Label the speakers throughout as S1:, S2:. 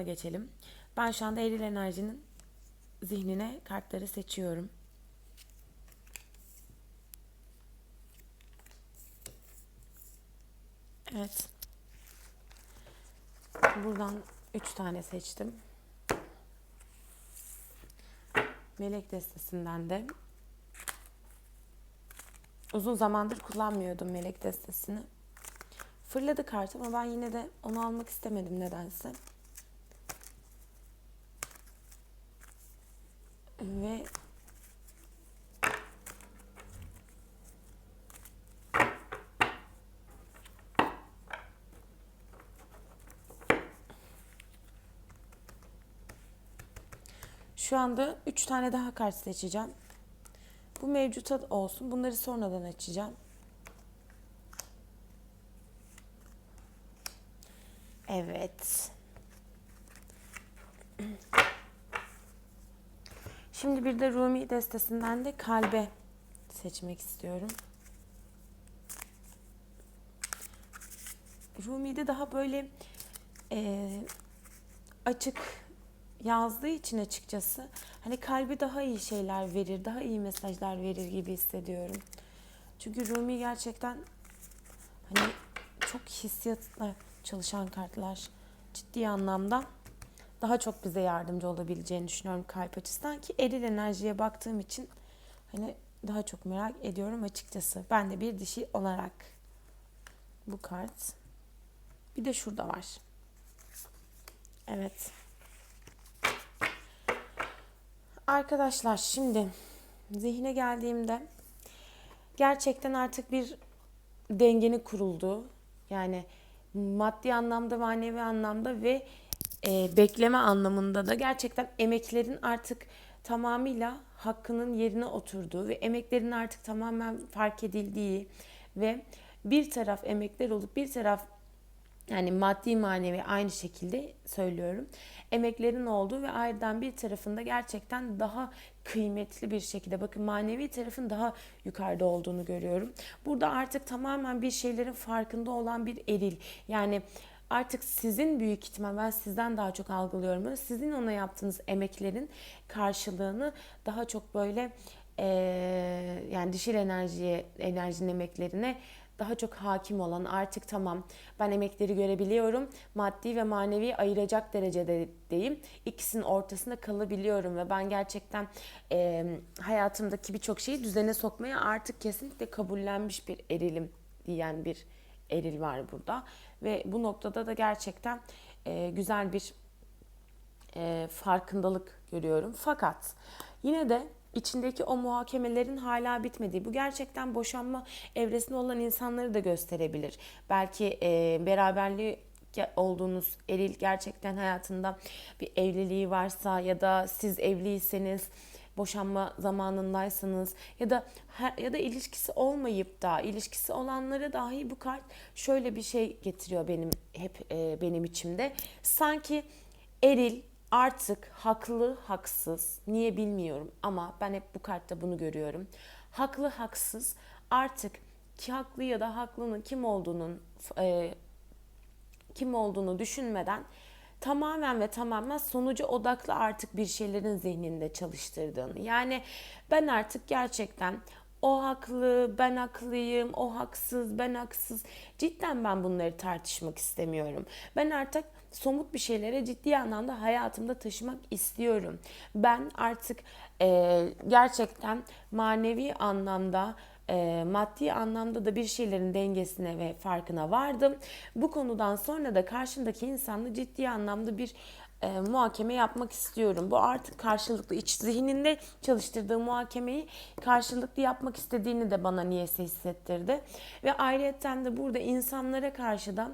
S1: kısma geçelim. Ben şu anda eril enerjinin zihnine kartları seçiyorum. Evet. Buradan üç tane seçtim. Melek destesinden de uzun zamandır kullanmıyordum melek destesini. Fırladı kart ama ben yine de onu almak istemedim nedense. Ve Şu anda 3 tane daha kart seçeceğim. Bu mevcuta olsun. Bunları sonradan açacağım. Evet. Şimdi bir de Rumi destesinden de kalbe seçmek istiyorum. Rumi'de daha böyle e, açık yazdığı için açıkçası hani kalbi daha iyi şeyler verir, daha iyi mesajlar verir gibi hissediyorum. Çünkü Rumi gerçekten hani çok hissiyatla çalışan kartlar ciddi anlamda daha çok bize yardımcı olabileceğini düşünüyorum kalp açısından ki eril enerjiye baktığım için hani daha çok merak ediyorum açıkçası. Ben de bir dişi olarak bu kart. Bir de şurada var. Evet. Arkadaşlar şimdi zihne geldiğimde gerçekten artık bir dengenin kurulduğu yani maddi anlamda manevi anlamda ve e, bekleme anlamında da gerçekten emeklerin artık tamamıyla hakkının yerine oturduğu ve emeklerin artık tamamen fark edildiği ve bir taraf emekler olup bir taraf yani maddi manevi aynı şekilde söylüyorum. Emeklerin olduğu ve ayrıdan bir tarafında gerçekten daha kıymetli bir şekilde bakın manevi tarafın daha yukarıda olduğunu görüyorum. Burada artık tamamen bir şeylerin farkında olan bir eril. Yani artık sizin büyük ihtimal ben sizden daha çok algılıyorum. Sizin ona yaptığınız emeklerin karşılığını daha çok böyle e, yani dişil enerjiye, enerjinin emeklerine daha çok hakim olan artık tamam ben emekleri görebiliyorum. Maddi ve manevi ayıracak derecede deyim. İkisinin ortasında kalabiliyorum ve ben gerçekten e, hayatımdaki birçok şeyi düzene sokmaya artık kesinlikle kabullenmiş bir erilim diyen bir eril var burada. Ve bu noktada da gerçekten e, güzel bir e, farkındalık görüyorum. Fakat yine de içindeki o muhakemelerin hala bitmediği, bu gerçekten boşanma evresinde olan insanları da gösterebilir. Belki e, beraberliği olduğunuz eril gerçekten hayatında bir evliliği varsa ya da siz evliyseniz boşanma zamanındaysanız ya da her, ya da ilişkisi olmayıp da ilişkisi olanlara dahi bu kart şöyle bir şey getiriyor benim hep e, benim içimde. Sanki eril artık haklı haksız niye bilmiyorum ama ben hep bu kartta bunu görüyorum. Haklı haksız artık ki haklı ya da haklının kim olduğunun e, kim olduğunu düşünmeden tamamen ve tamamen sonucu odaklı artık bir şeylerin zihninde çalıştırdığını. Yani ben artık gerçekten o haklı, ben haklıyım, o haksız, ben haksız. Cidden ben bunları tartışmak istemiyorum. Ben artık somut bir şeylere ciddi anlamda hayatımda taşımak istiyorum. Ben artık e, gerçekten manevi anlamda e, maddi anlamda da bir şeylerin dengesine ve farkına vardım. Bu konudan sonra da karşımdaki insanla ciddi anlamda bir e, muhakeme yapmak istiyorum. Bu artık karşılıklı iç zihninde çalıştırdığı muhakemeyi karşılıklı yapmak istediğini de bana niyeyse hissettirdi. Ve ayrıyetten de burada insanlara karşı da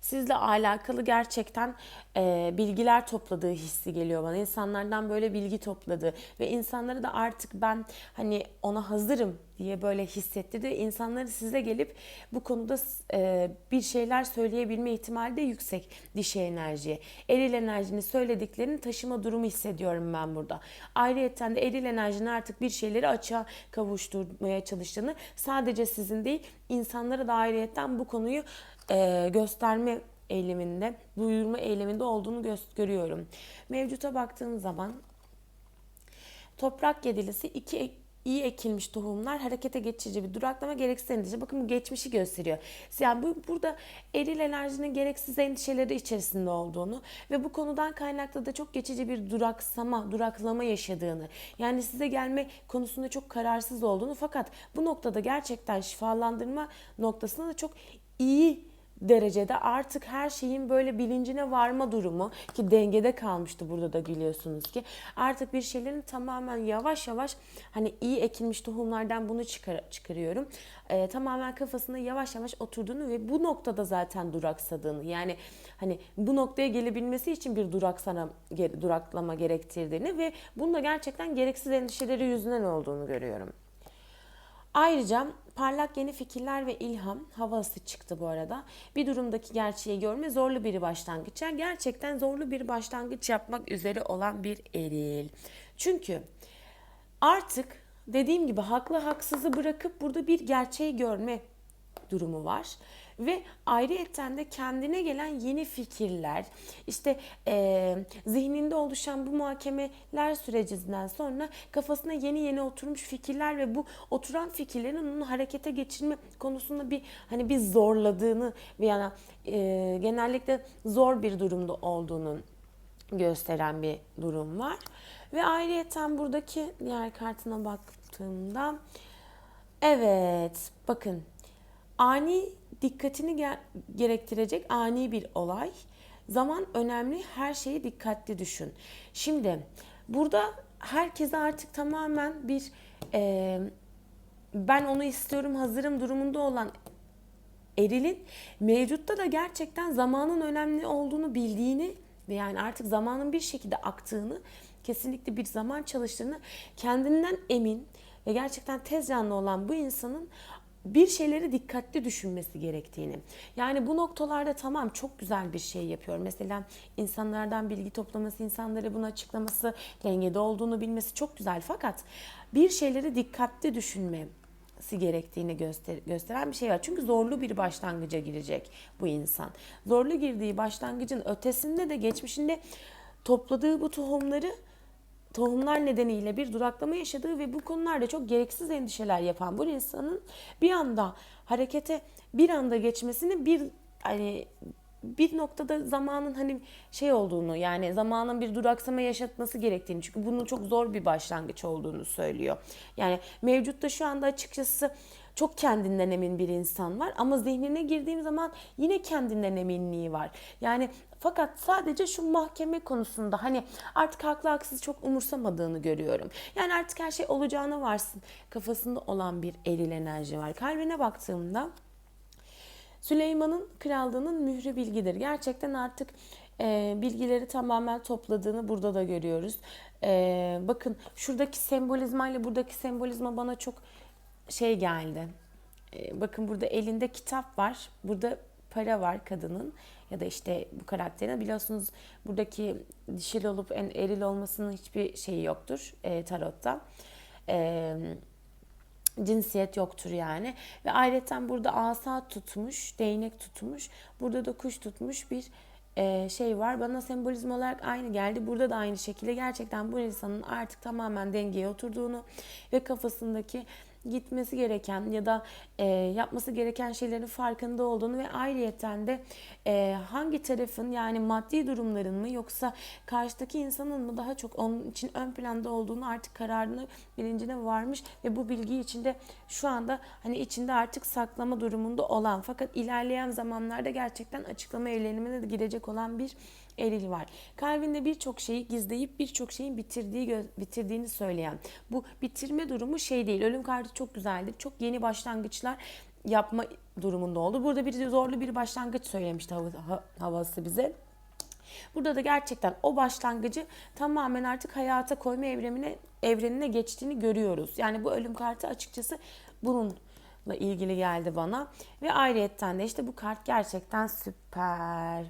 S1: sizle alakalı gerçekten e, bilgiler topladığı hissi geliyor bana. İnsanlardan böyle bilgi topladı ve insanları da artık ben hani ona hazırım diye böyle hissettirdi. İnsanları size gelip bu konuda e, bir şeyler söyleyebilme ihtimali de yüksek dişi enerjiye. Eril enerjinin söylediklerini taşıma durumu hissediyorum ben burada. Ayrıyeten de eril enerjinin artık bir şeyleri açığa kavuşturmaya çalıştığını sadece sizin değil insanlara da ayrıyetten bu konuyu e, gösterme eyleminde, duyurma eyleminde olduğunu gö- görüyorum. Mevcuta baktığım zaman Toprak yedilisi iki iyi ekilmiş tohumlar harekete geçici bir duraklama gereksiz endişe. Bakın bu geçmişi gösteriyor. Yani bu, burada eril enerjinin gereksiz endişeleri içerisinde olduğunu ve bu konudan kaynaklı da çok geçici bir duraksama, duraklama yaşadığını. Yani size gelme konusunda çok kararsız olduğunu fakat bu noktada gerçekten şifalandırma noktasında da çok iyi derecede artık her şeyin böyle bilincine varma durumu ki dengede kalmıştı burada da biliyorsunuz ki artık bir şeylerin tamamen yavaş yavaş hani iyi ekilmiş tohumlardan bunu çıkar, çıkarıyorum. Ee, tamamen kafasında yavaş yavaş oturduğunu ve bu noktada zaten duraksadığını yani hani bu noktaya gelebilmesi için bir duraksana, duraklama gerektirdiğini ve bunda gerçekten gereksiz endişeleri yüzünden olduğunu görüyorum. Ayrıca parlak yeni fikirler ve ilham havası çıktı bu arada. Bir durumdaki gerçeği görme zorlu bir başlangıç. Yani gerçekten zorlu bir başlangıç yapmak üzere olan bir eril. Çünkü artık dediğim gibi haklı haksızı bırakıp burada bir gerçeği görme durumu var. Ve ayrıyetten de kendine gelen yeni fikirler, işte eee, zihninde oluşan bu muhakemeler sürecinden sonra kafasına yeni yeni oturmuş fikirler ve bu oturan fikirlerin onu harekete geçirme konusunda bir hani bir zorladığını yani eee, genellikle zor bir durumda olduğunu gösteren bir durum var. Ve ayrıyeten buradaki diğer kartına baktığımda evet bakın ani dikkatini ge- gerektirecek ani bir olay. Zaman önemli. Her şeyi dikkatli düşün. Şimdi burada herkese artık tamamen bir e, ben onu istiyorum hazırım durumunda olan erilin mevcutta da gerçekten zamanın önemli olduğunu bildiğini ve yani artık zamanın bir şekilde aktığını, kesinlikle bir zaman çalıştığını kendinden emin ve gerçekten tez canlı olan bu insanın bir şeyleri dikkatli düşünmesi gerektiğini. Yani bu noktalarda tamam çok güzel bir şey yapıyor. Mesela insanlardan bilgi toplaması, insanlara bunu açıklaması, dengede olduğunu bilmesi çok güzel. Fakat bir şeyleri dikkatli düşünme, gerektiğini göster gösteren bir şey var. Çünkü zorlu bir başlangıca girecek bu insan. Zorlu girdiği başlangıcın ötesinde de geçmişinde topladığı bu tohumları tohumlar nedeniyle bir duraklama yaşadığı ve bu konularda çok gereksiz endişeler yapan bu insanın bir anda harekete bir anda geçmesini bir hani bir noktada zamanın hani şey olduğunu yani zamanın bir duraksama yaşatması gerektiğini çünkü bunun çok zor bir başlangıç olduğunu söylüyor. Yani mevcutta şu anda açıkçası çok kendinden emin bir insan var ama zihnine girdiğim zaman yine kendinden eminliği var. Yani fakat sadece şu mahkeme konusunda hani artık haklı haksız çok umursamadığını görüyorum. Yani artık her şey olacağına varsın kafasında olan bir eril enerji var. Kalbine baktığımda Süleyman'ın krallığının mührü bilgidir. Gerçekten artık e, bilgileri tamamen topladığını burada da görüyoruz. E, bakın şuradaki sembolizma ile buradaki sembolizma bana çok şey geldi. E, bakın burada elinde kitap var. Burada para var kadının ya da işte bu karakterin. Biliyorsunuz buradaki dişil olup en eril olmasının hiçbir şeyi yoktur e, tarotta. E, cinsiyet yoktur yani. Ve ayrıca burada asa tutmuş, değnek tutmuş. Burada da kuş tutmuş bir e, şey var. Bana sembolizm olarak aynı geldi. Burada da aynı şekilde gerçekten bu insanın artık tamamen dengeye oturduğunu ve kafasındaki gitmesi gereken ya da e, yapması gereken şeylerin farkında olduğunu ve ayrıyeten de e, hangi tarafın yani maddi durumların mı yoksa karşıdaki insanın mı daha çok onun için ön planda olduğunu artık kararını bilincine varmış ve bu bilgi içinde şu anda hani içinde artık saklama durumunda olan fakat ilerleyen zamanlarda gerçekten açıklama evlenimine de girecek olan bir eril var. Kalbinde birçok şeyi gizleyip birçok şeyin bitirdiği bitirdiğini söyleyen. Bu bitirme durumu şey değil. Ölüm kartı çok güzeldir. Çok yeni başlangıçlar yapma durumunda oldu. Burada bir zorlu bir başlangıç söylemişti havası bize. Burada da gerçekten o başlangıcı tamamen artık hayata koyma evrenine evrenine geçtiğini görüyoruz. Yani bu ölüm kartı açıkçası bununla ilgili geldi bana ve ayrıyetten de işte bu kart gerçekten süper.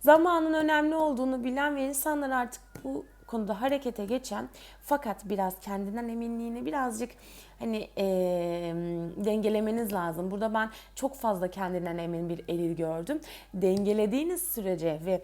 S1: Zamanın önemli olduğunu bilen ve insanlar artık bu konuda harekete geçen fakat biraz kendinden eminliğini birazcık hani eee, dengelemeniz lazım. Burada ben çok fazla kendinden emin bir eril gördüm. Dengelediğiniz sürece ve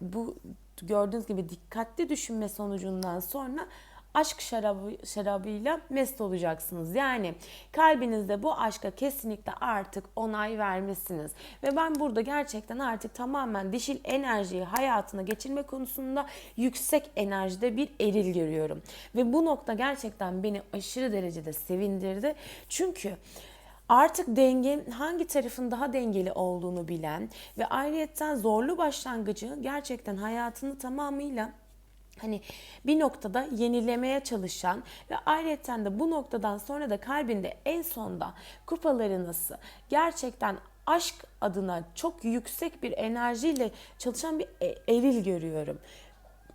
S1: bu gördüğünüz gibi dikkatli düşünme sonucundan sonra aşk şarabı, şarabıyla mest olacaksınız. Yani kalbinizde bu aşka kesinlikle artık onay vermesiniz. Ve ben burada gerçekten artık tamamen dişil enerjiyi hayatına geçirme konusunda yüksek enerjide bir eril görüyorum. Ve bu nokta gerçekten beni aşırı derecede sevindirdi. Çünkü artık denge hangi tarafın daha dengeli olduğunu bilen ve ayrıyetten zorlu başlangıcı gerçekten hayatını tamamıyla hani bir noktada yenilemeye çalışan ve ayrıca de bu noktadan sonra da kalbinde en sonda kupaları nasıl gerçekten aşk adına çok yüksek bir enerjiyle çalışan bir e- eril görüyorum.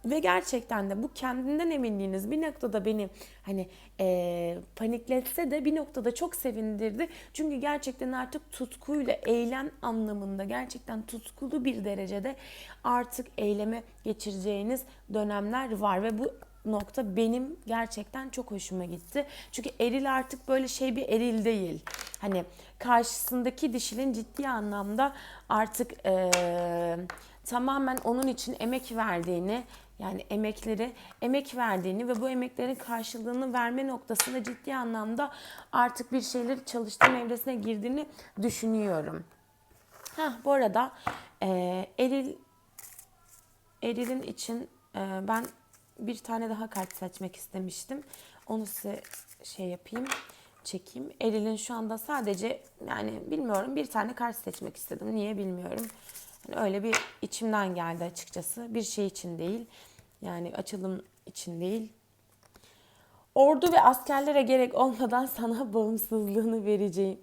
S1: Ve gerçekten de bu kendinden eminliğiniz bir noktada beni hani eee, panikletse de bir noktada çok sevindirdi. Çünkü gerçekten artık tutkuyla eylem anlamında gerçekten tutkulu bir derecede artık eyleme geçireceğiniz dönemler var ve bu nokta benim gerçekten çok hoşuma gitti. Çünkü eril artık böyle şey bir eril değil. Hani karşısındaki dişinin ciddi anlamda artık eee, tamamen onun için emek verdiğini yani emekleri emek verdiğini ve bu emeklerin karşılığını verme noktasında ciddi anlamda artık bir şeyleri çalıştırma evresine girdiğini düşünüyorum. Ha bu arada eee eril Eril'in için e, ben bir tane daha kart seçmek istemiştim. Onu size şey yapayım, çekeyim. Eril'in şu anda sadece yani bilmiyorum bir tane kart seçmek istedim. Niye bilmiyorum. Yani öyle bir içimden geldi açıkçası. Bir şey için değil. Yani açılım için değil. Ordu ve askerlere gerek olmadan sana bağımsızlığını vereceğim.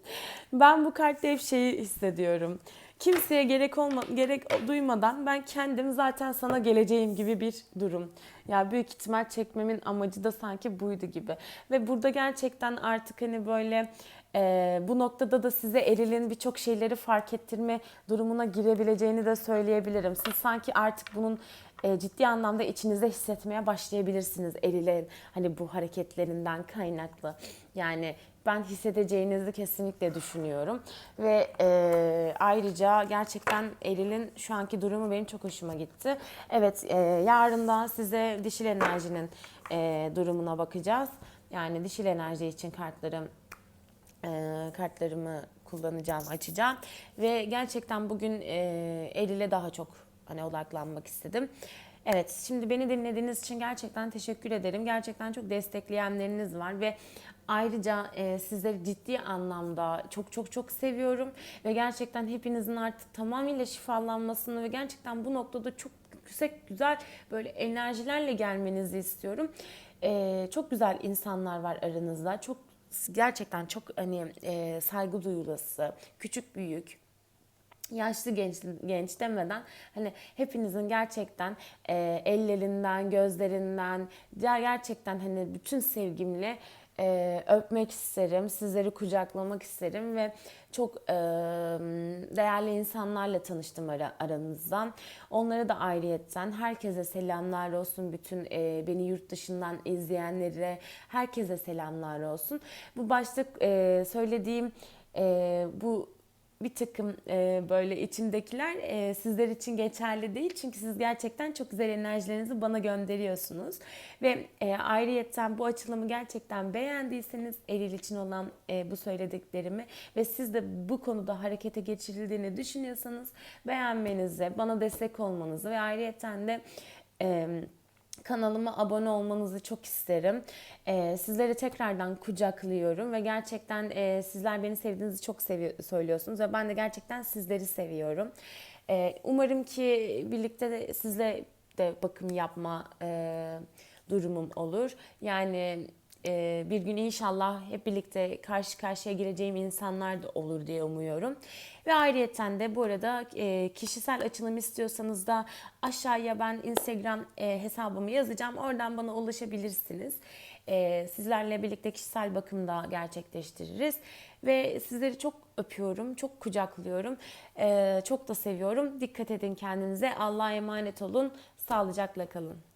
S1: Ben bu kartta hep şeyi hissediyorum. Kimseye gerek olma, gerek duymadan ben kendim zaten sana geleceğim gibi bir durum. Ya büyük ihtimal çekmemin amacı da sanki buydu gibi. Ve burada gerçekten artık hani böyle e, bu noktada da size erilin birçok şeyleri fark ettirme durumuna girebileceğini de söyleyebilirim. Siz sanki artık bunun e, ciddi anlamda içinizde hissetmeye başlayabilirsiniz Eril'in hani bu hareketlerinden kaynaklı. Yani ben hissedeceğinizi kesinlikle düşünüyorum ve e, ayrıca gerçekten Eril'in şu anki durumu benim çok hoşuma gitti. Evet e, yarından size dişil enerjinin e, durumuna bakacağız. Yani dişil enerji için kartlarım e, kartlarımı kullanacağım, açacağım ve gerçekten bugün e, Eril'e daha çok hani odaklanmak istedim. Evet, şimdi beni dinlediğiniz için gerçekten teşekkür ederim. Gerçekten çok destekleyenleriniz var ve ayrıca e, sizleri ciddi anlamda çok çok çok seviyorum ve gerçekten hepinizin artık tamamıyla şifalanmasını ve gerçekten bu noktada çok yüksek güzel böyle enerjilerle gelmenizi istiyorum. E, çok güzel insanlar var aranızda. Çok gerçekten çok hani e, saygı duyulası, küçük büyük, yaşlı genç genç demeden hani hepinizin gerçekten e, ellerinden, gözlerinden ger- gerçekten hani bütün sevgimle e, öpmek isterim, sizleri kucaklamak isterim ve çok e, değerli insanlarla tanıştım ara, aranızdan. Onlara da ayrıyetten herkese selamlar olsun. Bütün e, beni yurt dışından izleyenlere herkese selamlar olsun. Bu başta e, söylediğim e, bu bir takım e, böyle içimdekiler e, sizler için geçerli değil. Çünkü siz gerçekten çok güzel enerjilerinizi bana gönderiyorsunuz. Ve e, ayrıyetten bu açılımı gerçekten beğendiyseniz Eril için olan e, bu söylediklerimi ve siz de bu konuda harekete geçirildiğini düşünüyorsanız beğenmenizi, bana destek olmanızı ve ayrıyetten de... E, Kanalıma abone olmanızı çok isterim. Ee, sizleri tekrardan kucaklıyorum ve gerçekten e, sizler beni sevdiğinizi çok sevi- söylüyorsunuz ve ben de gerçekten sizleri seviyorum. Ee, umarım ki birlikte de sizle de bakım yapma e, durumum olur. Yani e, bir gün inşallah hep birlikte karşı karşıya gireceğim insanlar da olur diye umuyorum. Ve ayrıyeten de bu arada e, kişisel açılım istiyorsanız da aşağıya ben Instagram e, hesabımı yazacağım. Oradan bana ulaşabilirsiniz. E, sizlerle birlikte kişisel bakımda gerçekleştiririz. Ve sizleri çok öpüyorum, çok kucaklıyorum. E, çok da seviyorum. Dikkat edin kendinize. Allah'a emanet olun. Sağlıcakla kalın.